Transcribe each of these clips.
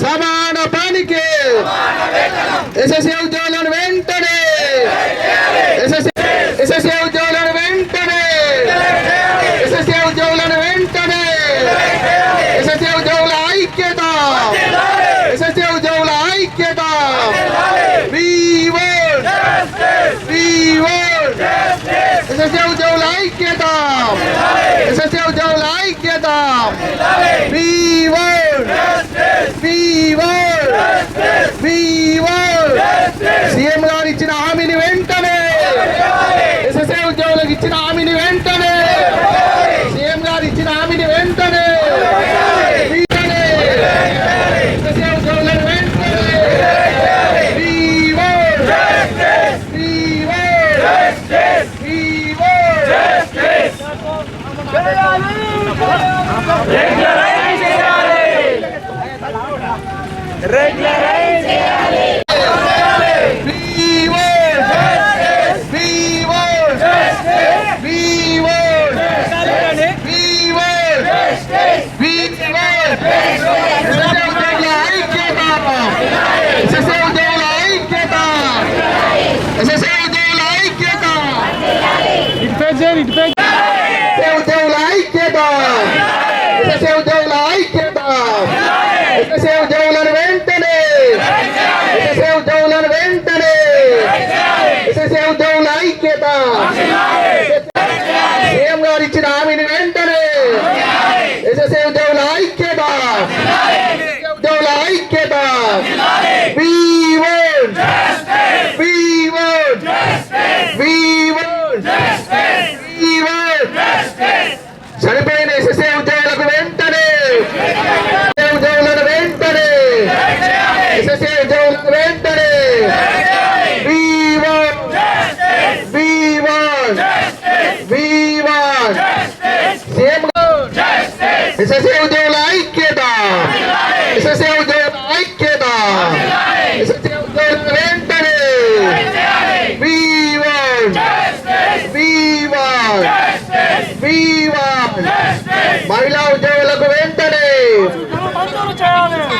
సమాన పనికి ఎస్ఎస్సీ ఉద్యోగులను వెంటనే ఎస్ఎస్సీ ఎస్ఎస్సీ ఉద్యోగులను Ese sea un Dios la izquierda. Ese sea un Dios la izquierda. ¡Viva! ¡Viva! ¡Viva! ¡Viva! ¡Siembra! Regularise చేయాలి regularise వెంటనే మహిళా ఉద్యోగులకు వెంటనే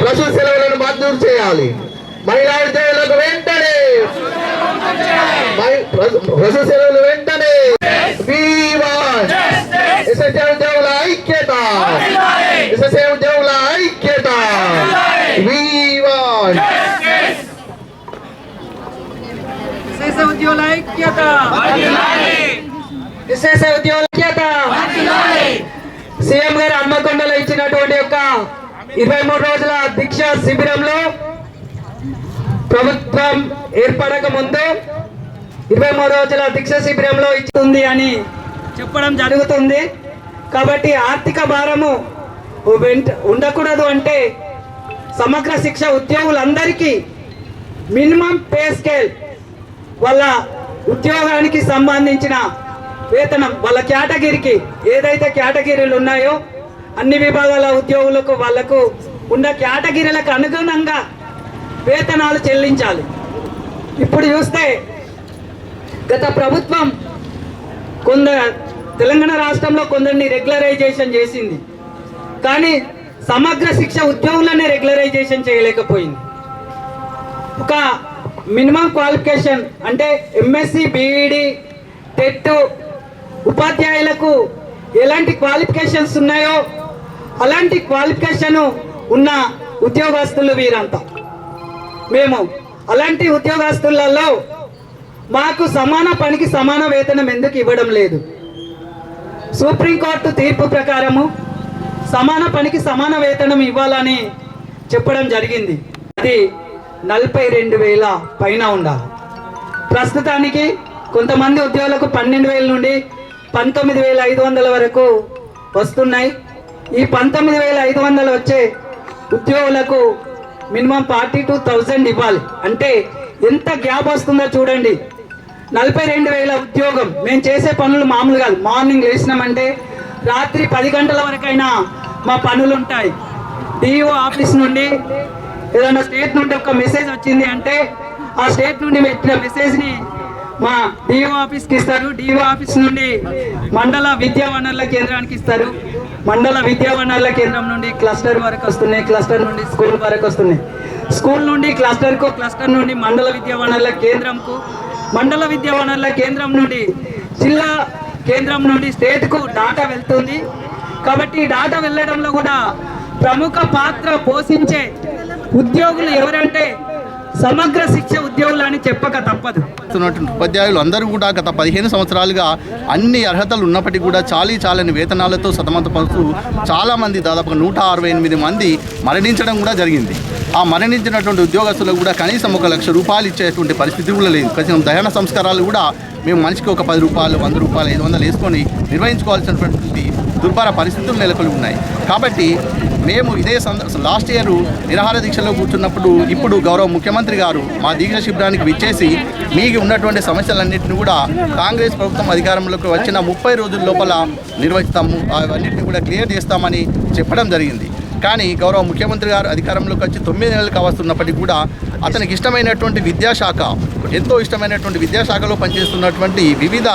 ప్రసూతి సెలవులను మంజూరు చేయాలి మహిళా ఉద్యోగులకు వెంటనే ప్రసూతి సెలవులు వెంటనే ఉద్యోగుల ఐక్యత ఉద్యోగుల ఐక్యత ఉద్యోగుల ఐక్యత విశేష ఉద్యోగుల ఐక్యత సీఎం గారు హన్మకొండలో ఇచ్చినటువంటి యొక్క ఇరవై మూడు రోజుల దీక్ష శిబిరంలో ప్రభుత్వం ఏర్పడక ముందు ఇరవై మూడు రోజుల దీక్ష శిబిరంలో ఇస్తుంది అని చెప్పడం జరుగుతుంది. కాబట్టి ఆర్థిక భారము వెంట ఉండకూడదు అంటే సమగ్ర శిక్ష ఉద్యోగులందరికీ మినిమం పే స్కేల్ వాళ్ళ ఉద్యోగానికి సంబంధించిన వేతనం వాళ్ళ కేటగిరీకి ఏదైతే కేటగిరీలు ఉన్నాయో అన్ని విభాగాల ఉద్యోగులకు వాళ్ళకు ఉన్న కేటగిరీలకు అనుగుణంగా వేతనాలు చెల్లించాలి. ఇప్పుడు చూస్తే గత ప్రభుత్వం కొంద తెలంగాణ రాష్ట్రంలో కొందరిని రెగ్యులరైజేషన్ చేసింది. కానీ సమగ్ర శిక్ష ఉద్యోగులనే రెగ్యులరైజేషన్ చేయలేకపోయింది. ఒక మినిమం క్వాలిఫికేషన్ అంటే ఎంఎస్సి బీఈడి టెట్ ఉపాధ్యాయులకు ఎలాంటి క్వాలిఫికేషన్స్ ఉన్నాయో అలాంటి క్వాలిఫికేషన్ ఉన్న ఉద్యోగస్తులు వీరంతా. మేము అలాంటి ఉద్యోగస్తులలో మాకు సమాన పనికి సమాన వేతనం ఎందుకు ఇవ్వడం లేదు? సుప్రీంకోర్టు తీర్పు ప్రకారము సమాన పనికి సమాన వేతనం ఇవ్వాలని చెప్పడం జరిగింది. అది నలభై రెండు వేల పైన ఉండాలి. ప్రస్తుతానికి కొంతమంది ఉద్యోగులకు పన్నెండు వేల నుండి పంతొమ్మిది వేల ఐదు వందల వరకు వస్తున్నాయి. ఈ పంతొమ్మిది వేల ఐదు వందలు వచ్చే ఉద్యోగులకు మినిమం ఫార్టీ టూ థౌజండ్ ఇవ్వాలి. అంటే ఎంత గ్యాప్ వస్తుందో చూడండి. నలభై రెండు వేల ఉద్యోగం. మేము చేసే పనులు మామూలు కాదు. మార్నింగ్ లేచినామంటే రాత్రి పది గంటల వరకైనా మా పనులు ఉంటాయి. డిఓ ఆఫీస్ నుండి ఏదైనా స్టేట్ నుండి ఒక మెసేజ్ వచ్చింది అంటే ఆ స్టేట్ నుండి పెట్టిన మెసేజ్ని మా డిఓ ఆఫీస్కి ఇస్తారు. డిఓ ఆఫీస్ నుండి మండల విద్యా వనరుల కేంద్రానికి ఇస్తారు. మండల విద్యా వనరుల కేంద్రం నుండి క్లస్టర్ వరకు వస్తున్నాయి. క్లస్టర్ నుండి స్కూల్ వరకు వస్తున్నాయి. స్కూల్ నుండి క్లస్టర్కు క్లస్టర్ నుండి మండల విద్యా వనరుల కేంద్రంకు మండల విద్యా వనరుల కేంద్రం నుండి జిల్లా కేంద్రం నుండి స్టేట్కు డాటా వెళ్తుంది. కాబట్టి డాటా వెళ్ళడంలో కూడా ప్రముఖ పాత్ర పోషించే ఉద్యోగులు ఎవరంటే సమగ్ర శిక్ష ఉద్యోగులు అని చెప్పక తప్పదు. ఉపాధ్యాయులు అందరూ కూడా గత పదిహేను సంవత్సరాలుగా అన్ని అర్హతలు ఉన్నప్పటికీ కూడా చాలీ చాలని వేతనాలతో సతమతపడుతూ చాలామంది దాదాపు నూట అరవై ఎనిమిది మంది మరణించడం కూడా జరిగింది. ఆ మరణించినటువంటి ఉద్యోగస్తులకు కూడా కనీసం ఒక లక్ష రూపాయలు ఇచ్చేటువంటి పరిస్థితి కూడా లేదు. కనీసం దహన సంస్కారాలు కూడా మేము మనిషికి ఒక పది రూపాయలు వంద రూపాయలు ఐదు వందలు వేసుకొని నిర్వహించుకోవాల్సినటువంటి దుర్భర పరిస్థితులు నెలకొని ఉన్నాయి. కాబట్టి మేము ఇదే సంద లాస్ట్ ఇయర్ నిరాహార దీక్షలో కూర్చున్నప్పుడు ఇప్పుడు గౌరవ ముఖ్యమంత్రి గారు మా దీక్ష శిబిరానికి విచ్చేసి మీకు ఉన్నటువంటి సమస్యలన్నింటినీ కూడా కాంగ్రెస్ ప్రభుత్వం అధికారంలోకి వచ్చిన ముప్పై రోజుల లోపల నిర్వహిస్తాము. అవన్నింటినీ కూడా క్లియర్ చేస్తామని చెప్పడం జరిగింది. కానీ గౌరవ ముఖ్యమంత్రి గారు అధికారంలోకి వచ్చి తొమ్మిది నెలలు కావస్తున్నప్పటికీ కూడా అతనికి ఇష్టమైనటువంటి విద్యాశాఖ ఎంతో ఇష్టమైనటువంటి విద్యాశాఖలో పనిచేస్తున్నటువంటి వివిధ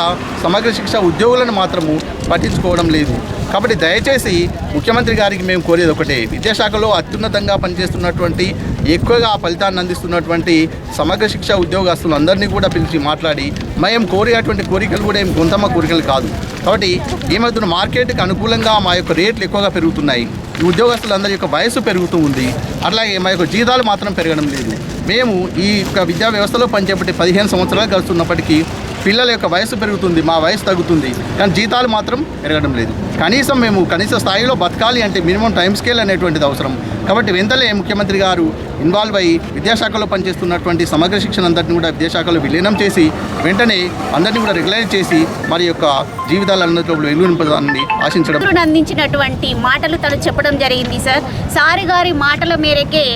సమగ్ర శిక్ష ఉద్యోగులను మాత్రము పట్టించుకోవడం లేదు. కాబట్టి దయచేసి ముఖ్యమంత్రి గారికి మేము కోరేది ఒకటే. విద్యాశాఖలో అత్యున్నతంగా పనిచేస్తున్నటువంటి ఎక్కువగా ఆ ఫలితాన్ని అందిస్తున్నటువంటి సమగ్ర శిక్ష ఉద్యోగస్తులు అందరినీ కూడా పిలిచి మాట్లాడి మేము కోరేటువంటి కోరికలు కూడా ఏం గొంతమ్మ కోరికలు కాదు. కాబట్టి ఏమవుతున్న మార్కెట్కి అనుకూలంగా మా యొక్క రేట్లు ఎక్కువగా పెరుగుతున్నాయి. ఈ ఉద్యోగస్తులందరి యొక్క వయసు పెరుగుతూ ఉంది. అట్లాగే మా యొక్క జీతాలు మాత్రం పెరగడం లేదు. మేము ఈ యొక్క విద్యా వ్యవస్థలో పనిచేపట్టి పదిహేను సంవత్సరాలు గడుస్తున్నప్పటికీ పిల్లల యొక్క వయసు పెరుగుతుంది మా వయసు తగ్గుతుంది. కానీ జీతాలు మాత్రం పెరగడం లేదు. కనీసం మేము కనీస స్థాయిలో బతకాలి అంటే మినిమం టైం స్కేల్ అనేటువంటిది అవసరం. కాబట్టి వెంటనే ముఖ్యమంత్రి గారు ఇన్వాల్వ్ అయ్యి విద్యాశాఖలో పనిచేస్తున్నటువంటి సమగ్ర శిక్షణ అందరినీ కూడా విద్యాశాఖలో విలీనం చేసి వెంటనే అందరినీ కూడా రెగ్యులైజ్ చేసి మరి యొక్క జీవితాలు వెలుగు నింపదాన్ని ఆశించడం. అందించినటువంటి మాటలు తను చెప్పడం జరిగింది సార్. సారి గారి మాటల మేరకే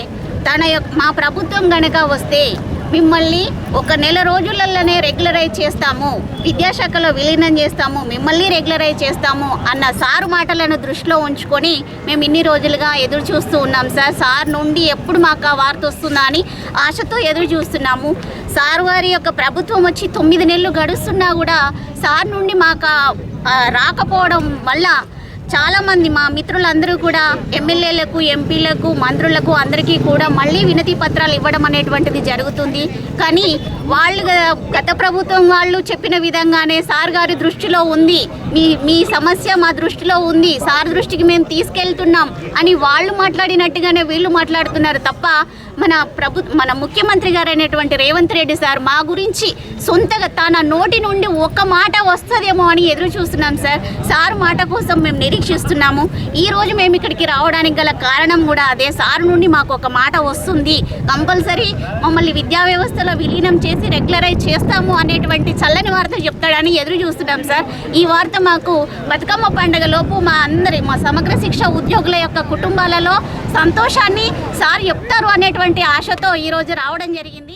తన యొక్క మా ప్రభుత్వం గనక వస్తే మిమ్మల్ని ఒక నెల రోజులలోనే రెగ్యులరైజ్ చేస్తాము. విద్యాశాఖలో విలీనం చేస్తాము. మిమ్మల్ని రెగ్యులరైజ్ చేస్తాము అన్న సార్ మాటలను దృష్టిలో ఉంచుకొని మేము ఇన్ని రోజులుగా ఎదురు చూస్తూ ఉన్నాం సార్. సార్ నుండి ఎప్పుడు మాకు ఆ వార్త వస్తుందా అని ఆశతో ఎదురు చూస్తున్నాము. సార్ వారి యొక్క ప్రభుత్వం వచ్చి తొమ్మిది నెలలు గడుస్తున్నా కూడా సార్ నుండి మాకు రాకపోవడం వల్ల చాలామంది మా మిత్రులందరూ కూడా ఎమ్మెల్యేలకు ఎంపీలకు మంత్రులకు అందరికీ కూడా మళ్ళీ వినతి పత్రాలు ఇవ్వడం అనేటువంటిది జరుగుతుంది. కానీ వాళ్ళు గత ప్రభుత్వం వాళ్ళు చెప్పిన విధంగానే సార్ గారి దృష్టిలో ఉంది. మీ మీ సమస్య మా దృష్టిలో ఉంది. సార్ దృష్టికి మేము తీసుకెళ్తున్నాం అని వాళ్ళు మాట్లాడినట్టుగానే వీళ్ళు మాట్లాడుతున్నారు తప్ప మన ప్రభు మన ముఖ్యమంత్రి గారైనటువంటి రేవంత్ రెడ్డి సార్ మా గురించి సొంతగా తన నోటి నుండి ఒక మాట వస్తుందేమో అని ఎదురు చూస్తున్నాం సార్. సార్ మాట కోసం మేము నిరీక్షిస్తున్నాము. ఈ రోజు మేము ఇక్కడికి రావడానికి గల కారణం కూడా అదే. సార్ నుండి మాకు ఒక మాట వస్తుంది. కంపల్సరీ మమ్మల్ని విద్యా వ్యవస్థలో విలీనం చేసి రెగ్యులరైజ్ చేస్తాము అనేటువంటి చల్లని వార్త చెప్తాడని ఎదురు చూస్తున్నాం సార్. ఈ వార్త మాకు బతుకమ్మ పండుగ లోపు మా అందరి మా సమగ్ర శిక్ష ఉద్యోగుల యొక్క కుటుంబాలలో సంతోషాన్ని సార్ చెప్తారు అనేటువంటి అనేటువంటి ఆశతో ఈరోజు రావడం జరిగింది.